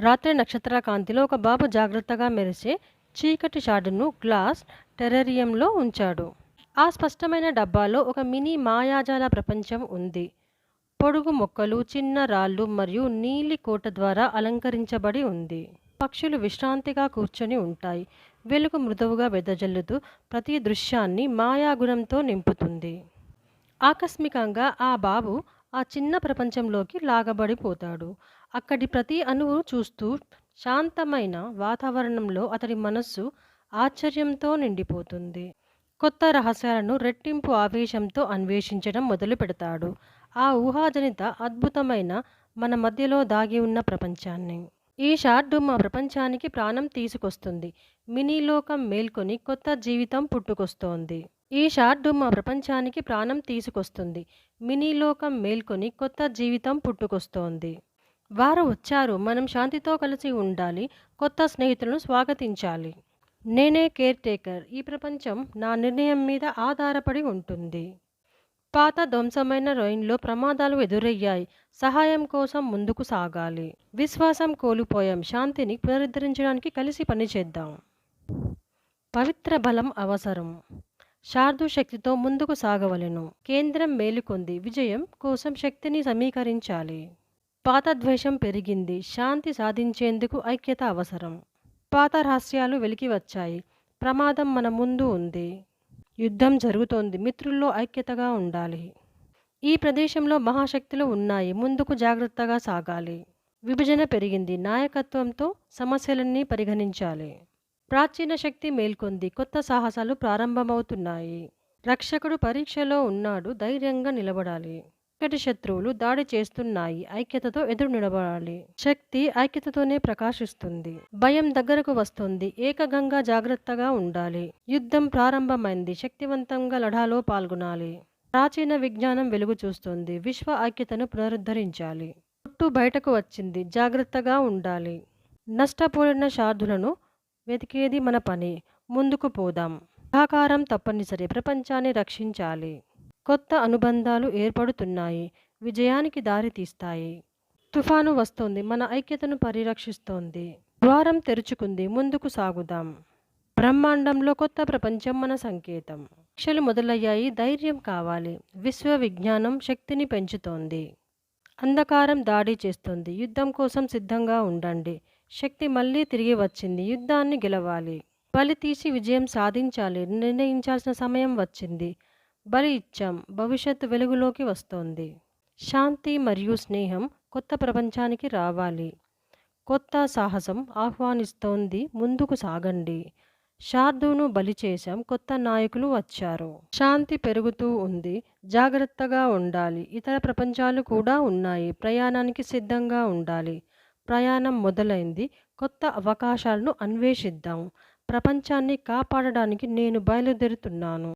రాత్రి నక్షత్ర కాంతిలో ఒక బాబు జాగ్రత్తగా మెరిసే చీకటి షాడును గ్లాస్ టెరేరియంలో ఉంచాడు. ఆ స్పష్టమైన డబ్బాలో ఒక మినీ మాయాజాల ప్రపంచం ఉంది. పొడుగు మొక్కలు, చిన్న రాళ్ళు మరియు నీలి కోట ద్వారా అలంకరించబడి ఉంది. పక్షులు విశ్రాంతిగా కూర్చొని ఉంటాయి. వెలుగు మృదువుగా వెదజల్లుతూ ప్రతి దృశ్యాన్ని మాయాగుణంతో నింపుతుంది. ఆకస్మికంగా ఆ బాబు ఆ చిన్న ప్రపంచంలోకి లాగబడిపోతాడు. అక్కడి ప్రతి అణువు చూస్తూ శాంతమైన వాతావరణంలో అతడి మనస్సు ఆశ్చర్యంతో నిండిపోతుంది. కొత్త రహస్యాలను రెట్టింపు ఆవేశంతో అన్వేషించడం మొదలుపెడతాడు. ఆ ఊహాజనిత అద్భుతమైన మన మధ్యలో దాగి ఉన్న ప్రపంచాన్ని. ఈ షార్డు మా ప్రపంచానికి ప్రాణం తీసుకొస్తుంది. మినీ లోకం మేల్కొని కొత్త జీవితం పుట్టుకొస్తోంది. ఈ షార్డు మా ప్రపంచానికి ప్రాణం తీసుకొస్తుంది. మినీ లోకం మేల్కొని కొత్త జీవితం పుట్టుకొస్తోంది. వారు వచ్చారు. మనం శాంతితో కలిసి ఉండాలి. కొత్త స్నేహితులను స్వాగతించాలి. నేనే కేర్ టేకర్. ఈ ప్రపంచం నా నిర్ణయం మీద ఆధారపడి ఉంటుంది. పాత ధ్వంసమైన రోయిన్లో ప్రమాదాలు ఎదురయ్యాయి. సహాయం కోసం ముందుకు సాగాలి. విశ్వాసం కోల్పోయాం. శాంతిని పునరుద్ధరించడానికి కలిసి పనిచేద్దాం. పవిత్ర బలం అవసరం. శార్దూ శక్తితో ముందుకు సాగవలెను. కేంద్రం మేలుకొంది. విజయం కోసం శక్తిని సమీకరించాలి. పాత ద్వేషం పెరిగింది. శాంతి సాధించేందుకు ఐక్యత అవసరం. పాత రహస్యాలు వెలికి వచ్చాయి ప్రమాదం మన ముందు ఉంది. యుద్ధం జరుగుతోంది. మిత్రుల్లో ఐక్యతగా ఉండాలి. ఈ ప్రదేశంలో మహాశక్తులు ఉన్నాయి. ముందుకు జాగ్రత్తగా సాగాలి. విభజన పెరిగింది. నాయకత్వంతో సమస్యలన్నీ పరిగణించాలి. ప్రాచీన శక్తి మేల్కొంది. కొత్త సాహసాలు ప్రారంభమవుతున్నాయి. రక్షకుడు పరీక్షలో ఉన్నాడు. ధైర్యంగా నిలబడాలి. చక్కటి శత్రువులు దాడి చేస్తున్నాయి. ఐక్యతతో ఎదురు నిలబడాలి. శక్తి ఐక్యతతోనే ప్రకాశిస్తుంది. భయం దగ్గరకు వస్తుంది ఏకగంగా జాగ్రత్తగా ఉండాలి. యుద్ధం ప్రారంభమైంది. శక్తివంతంగా లడాలో పాల్గొనాలి. ప్రాచీన విజ్ఞానం వెలుగు చూస్తుంది విశ్వ ఐక్యతను పునరుద్ధరించాలి. చుట్టు బయటకు వచ్చింది. జాగ్రత్తగా ఉండాలి. నష్టపోయిన శార్థులను వెతికేది మన పని. ముందుకు పోదాం. సహకారం తప్పనిసరి. ప్రపంచాన్ని రక్షించాలి. కొత్త అనుబంధాలు ఏర్పడుతున్నాయి. విజయానికి దారి తీస్తాయి. తుఫాను వస్తోంది. మన ఐక్యతను పరిరక్షిస్తోంది. ద్వారం తెరుచుకుంది. ముందుకు సాగుదాం. బ్రహ్మాండంలో కొత్త ప్రపంచం మన సంకేతం. పరీక్షలు మొదలయ్యాయి. ధైర్యం కావాలి. విశ్వ విజ్ఞానం శక్తిని పెంచుతోంది. అంధకారం దాడి చేస్తోంది. యుద్ధం కోసం సిద్ధంగా ఉండండి. శక్తి మళ్ళీ తిరిగి వచ్చింది. యుద్ధాన్ని గెలవాలి. బలి తీసి విజయం సాధించాలి. నిర్ణయించాల్సిన సమయం వచ్చింది. బలి ఇచ్చాం. భవిష్యత్తు వెలుగులోకి వస్తోంది. శాంతి మరియు స్నేహం కొత్త ప్రపంచానికి రావాలి. కొత్త సాహసం ఆహ్వానిస్తోంది. ముందుకు సాగండి. శార్దూను బలి చేశాం. కొత్త నాయకులు వచ్చారు. శాంతి పెరుగుతూ ఉంది. జాగ్రత్తగా ఉండాలి. ఇతర ప్రపంచాలు కూడా ఉన్నాయి. ప్రయాణానికి సిద్ధంగా ఉండాలి. ప్రయాణం మొదలైంది. కొత్త అవకాశాలను అన్వేషిద్దాం. ప్రపంచాన్ని కాపాడడానికి నేను బయలుదేరుతున్నాను.